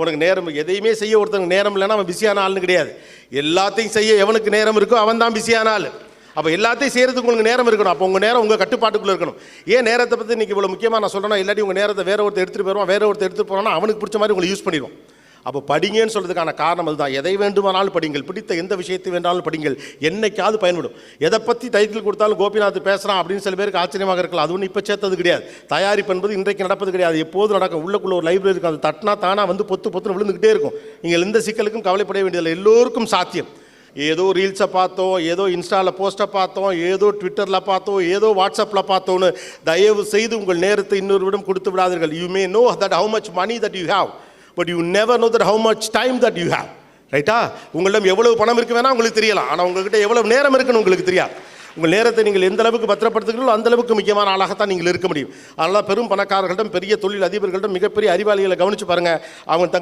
உனக்கு நேரம் எதையுமே செய்ய ஒருத்தனுக்கு நேரம் இல்லைன்னா அவன் பிஸியான ஆள்னு கிடையாது. எல்லாத்தையும் செய்ய எவனுக்கு நேரம் இருக்கோ அவன் தான் பிஸியான ஆள். அப்போ எல்லாத்தையும் செய்யறதுக்கு உங்களுக்கு நேரம் இருக்கணும். அப்போ உங்கள் நேரம் உங்கள் கட்டுப்பாட்டுக்குள்ளே இருக்கணும். ஏன் நேரத்தை பற்றி இன்னைக்கு இவ்வளோ முக்கியமாக நான் சொல்கிறேன்னா இல்லாட்டி உங்கள் நேரத்தை வேற ஒருத்தர் எடுத்துகிட்டு போயிடுவான் வேற ஒருத்தர் எடுத்துகிட்டு போகிறோன்னா அவனுக்கு பிடிச்ச மாதிரி உங்களை யூஸ் பண்ணிடுவோம் அப்போ படிங்கன்னு சொல்கிறதுக்கான காரணம் அதுதான். எதை வேண்டுமானாலும் படிங்கள். பிடித்த எந்த விஷயத்தை வேண்டாலும் படிங்கள். என்னைக்காவது பயன்படும். எதை பற்றி டைட்டில் கொடுத்தாலும் கோபிநாத் பேசுகிறான் அப்படின்னு சில பேருக்கு ஆச்சரியமாக இருக்கலாம். அது ஒன்றும் இப்போ சேர்த்தது கிடையாது. தயாரிப்பு என்பது இன்றைக்கு நடப்பது கிடையாது. எப்போதும் நடக்கும்? உள்ளக்குள்ள ஒரு லைப்ரரி இருக்கும். அது தட்டினா தானாக வந்து பொத்து பொத்துன்னு விழுந்துக்கிட்டே இருக்கும். நீங்கள் எந்த சிக்கலுக்கும் கவலைப்பட வேண்டியதில்லை. எல்லோருக்கும் சாத்தியம். ஏதோ ரீல்ஸை பார்த்தோம் ஏதோ இன்ஸ்டாவில் போஸ்ட்டை பார்த்தோம் ஏதோ ட்விட்டரில் பார்த்தோம் ஏதோ வாட்ஸ்அப்பில் பார்த்தோன்னு தயவு செய்து உங்கள் நேரத்தை இன்னொருவிடம் கொடுத்து விடாதீர்கள். You may know that how much money that you have but you never know that how much time that you have ரைட்டா உங்களிடம் எவ்வளவு பணம் இருக்கு வேணால் உங்களுக்கு தெரியலாம். ஆனால் உங்ககிட்ட எவ்வளவு நேரம் இருக்குன்னு உங்களுக்கு தெரியாது. உங்கள் நேரத்தை நீங்கள் எந்த அளவுக்கு பத்திரப்படுத்துகிறீங்களோ அந்த அளவுக்கு முக்கியமான ஆளாகத்தான் நீங்கள் இருக்க முடியும். அதனால் பெரும் பணக்காரர்களிடம் பெரிய தொழில் அதிபர்களிடம் மிகப்பெரிய அறிவாளிகளை கவனித்து பாருங்க. அவங்க தங்க